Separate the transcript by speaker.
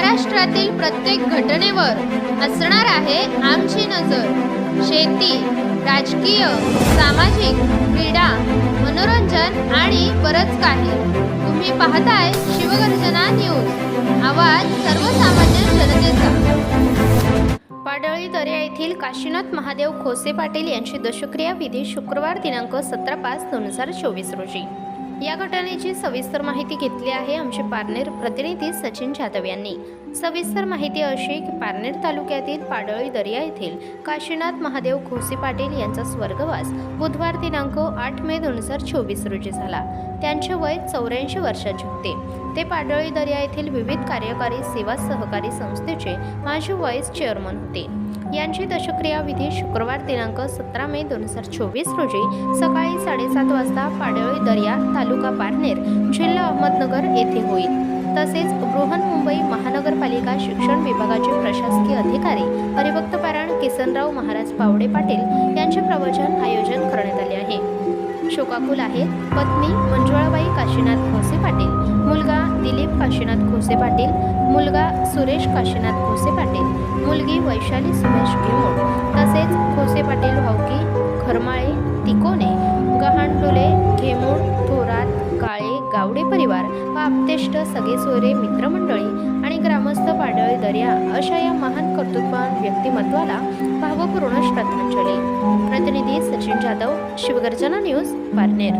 Speaker 1: महाराष्ट्रातील प्रत्येक घटनेवर असणार आहे आमची नजर. शेती राजकीय सामाजिक क्रीडा मनोरंजन आणि बरंच काही. तुम्ही पाहताय शिवगर्जना न्यूज. आवाज सर्वसामान्य जनतेचा. पाडळी दर्या येथील काशीनाथ महादेव खोसे पाटील यांची दशक्रिया विधी शुक्रवार दिनांक सतरा पाच दोन हजार चोवीस रोजी. या घटनेची सविस्तर माहिती घेतली आहे आमचे पारनेर प्रतिनिधी सचिन जाधव यांनी. सविस्तर माहिती अशी की पारनेर तालुक्यातील पाडळी दर्या येथील काशीनाथ महादेव खोसे पाटील यांचा स्वर्गवास बुधवार दिनांक आठ मे दोन हजार चोवीस रोजी झाला. त्यांचे वय चौऱ्याऐंशी वर्षाचे होते. ते पाडळी दर्या येथील विविध कार्यकारी सेवा सहकारी संस्थेचे माजी व्हाईस चेअरमन होते. यांची दशक्रिया विधी शुक्रवार दिनांक सतरा मे दोन हजार चोवीस रोजी सकाळी साडेसात वाजता पाडळी दर्या तालुका पारनेर जिल्हा अहमदनगर येथे होईल. तसेच बृहन्मुंबई महानगरपालिका शिक्षण विभागाचे प्रशासकीय अधिकारी हरिभक्त पारायण किसनराव महाराज पावडे पाटील यांचे प्रवचन आयोजन करण्यात आले आहे. शोकाकुल आहेत पत्नी मंजुळाबाई काशीनाथ खोसे पाटील मुलगा दिलीप काशीनाथ खोसे पाटील मुलगा सुरेश काशीनाथ खोसे पाटील मुलगी वैशाली सुरेश घेमोड तसेच खोसे पाटील भाऊकी गावडे परिवार व आपतेष्ट सगळे सोयरे मित्रमंडळी आणि ग्रामस्थ पाडळी दर्या अशा या महान कर्तृत्वान व्यक्तिमत्वाला भावपूर्ण श्रद्धांजली. प्रतिनिधी सचिन जाधव शिवगर्जना न्यूज पारनेर.